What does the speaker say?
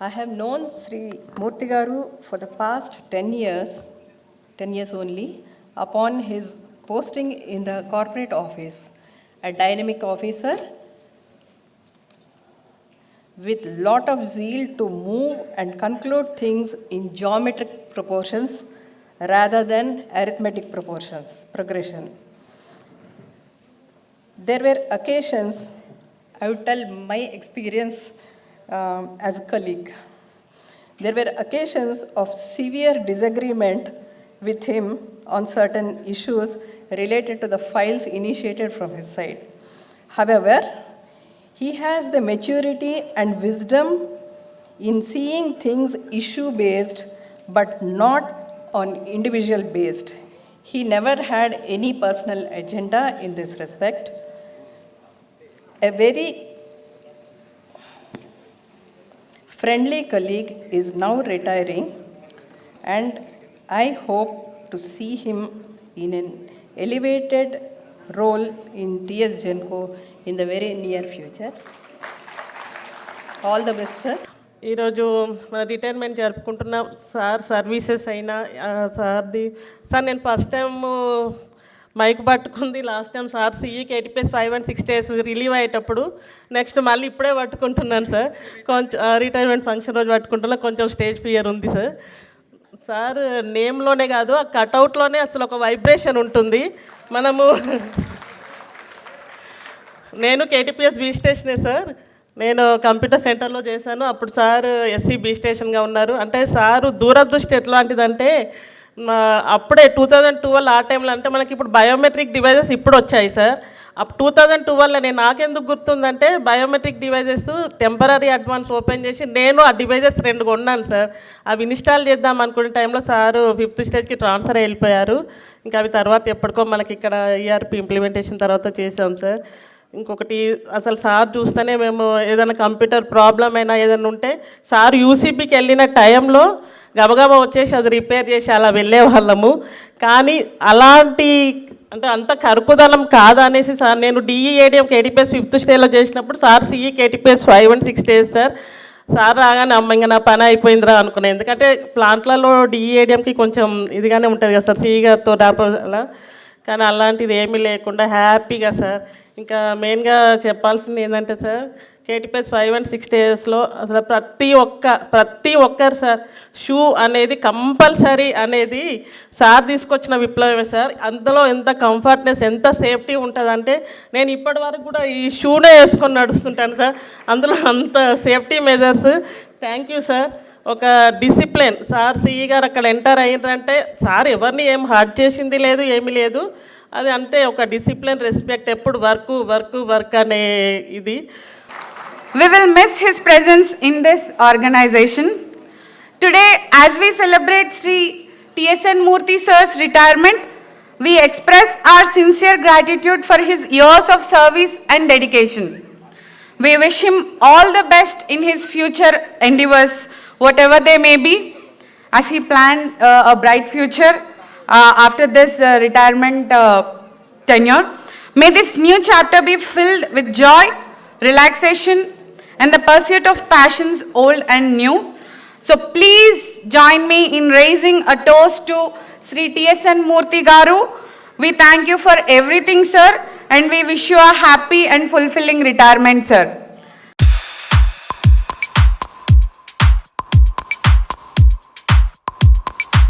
I have known Sri Murthy Garu for the past 10 years, 10 years only, upon his posting in the corporate office, a dynamic officer with lot of zeal to move and conclude things in geometric proportions rather than arithmetic proportions, progression. There were occasions, I would tell my experience um, as a colleague. There were occasions of severe disagreement with him on certain issues related to the files initiated from his side. However, he has the maturity and wisdom in seeing things issue based but not on individual based. He never had any personal agenda in this respect. A very friendly colleague is now retiring, and I hope to see him in an elevated role in TS Genco in the very near future. All the best, sir. ఈరోజు మన retirement జరుపుకుంటున్నాం sir services అయినా ఆ, సార్ది sir నేను first time mic పట్టుకుంది. Last time sir సిఈకి eighty plus five and six days relieve అయ్యేటప్పుడు next మళ్ళీ ఇప్పుడే పట్టుకుంటున్నాను సార్. కొంచెం రిటైర్మెంట్ ఫంక్షన్ రోజు పట్టుకుంటున్నా. కొంచెం స్టేజ్ ఫియర్ ఉంది సార్. సార్ నేమ్లోనే కాదు ఆ కటౌట్లోనే అసలు ఒక వైబ్రేషన్ ఉంటుంది. మనము నేను కేటీపీఎస్ బీ స్టేషనే సార్. నేను కంప్యూటర్ సెంటర్లో చేశాను. అప్పుడు సార్ ఎస్సీ బీ స్టేషన్గా ఉన్నారు. అంటే సారు దూరదృష్టి ఎట్లాంటిదంటే అప్పుడే టూ థౌజండ్ ట్వెల్వ్ ఆ టైంలో అంటే మనకి ఇప్పుడు బయోమెట్రిక్ డివైజెస్ ఇప్పుడు వచ్చాయి సార్. అప్ టూ థౌజండ్ ట్వెల్వ్లో నేను నాకెందుకు గుర్తుందంటే biometric devices temporary advance open చేసి నేను ఆ డివైజెస్ రెండు కొన్నాను సార్. అవి ఇన్స్టాల్ చేద్దాం అనుకునే టైంలో సారు ఫిఫ్త్ స్టేజ్కి ట్రాన్స్ఫర్ వెళ్ళిపోయారు. ఇంకా అవి తర్వాత ఎప్పటికో మనకి ఇక్కడ ఈఆర్పి ఇంప్లిమెంటేషన్ తర్వాత చేసాం సార్. ఇంకొకటి అసలు సార్ చూస్తేనే మేము ఏదైనా కంప్యూటర్ ప్రాబ్లం అయినా ఏదైనా ఉంటే సార్ యూసీబీకి వెళ్ళిన టైంలో గబగబా వచ్చేసి అది రిపేర్ చేసి అలా వెళ్ళే వాళ్ళము. కానీ అలాంటి అంటే అంత కరుకుదనం కాదనేసి అనేసి సార్ నేను డిఈఏడిఎం కేటీపీఎస్ ఫిఫ్త్ స్టేలో చేసినప్పుడు sir CE KTPS five and six days sir. Sir రాగానే అమ్మ ఇంకా నా పని అయిపోయిందిరా అనుకున్నాను ఎందుకంటే ప్లాంట్లలో డిఈఏడిఎంకి కొంచెం ఇదిగానే ఉంటుంది కదా సార్ సిఈ గారితో డాక్టర్ అలా. కానీ అలాంటిది ఏమీ లేకుండా హ్యాపీగా సార్. ఇంకా మెయిన్గా చెప్పాల్సింది ఏంటంటే sir KTPS five and six డేస్లో అసలు ప్రతి ఒక్క ప్రతి ఒక్కరు సార్ షూ అనేది కంపల్సరీ అనేది సార్ తీసుకొచ్చిన విప్లవమే సార్. అందులో ఎంత కంఫర్ట్నెస్ ఎంత సేఫ్టీ ఉంటుందంటే నేను ఇప్పటి వరకు కూడా ఈ షూనే వేసుకొని నడుస్తుంటాను సార్. అందులో అంత safety measures. Thank you sir. ఒక డిసిప్లిన్ సార్ సిఈ గారు అక్కడ ఎంటర్ అయ్యారంటే సార్ ఎవరిని ఏం హర్ట్ చేసింది లేదు ఏమీ లేదు. అది అంతే ఒక డిసిప్లిన్ రెస్పెక్ట్ ఎప్పుడు వర్క్ వర్క్ వర్క్ అనే ఇది. We will miss his presence in this organisation today as we celebrate Shri TSN Murthy sir's retirement we express our sincere gratitude for his years of service and dedication we wish him all the best in his future endeavours whatever they may be, as he planned uh, a bright future uh, after this uh, retirement uh, tenure. May this new chapter be filled with joy, relaxation, and the pursuit of passions old and new. So please join me in raising a toast to Sri TSN Murthy Garu. We thank you for everything, sir, and we wish you a happy and fulfilling retirement, sir.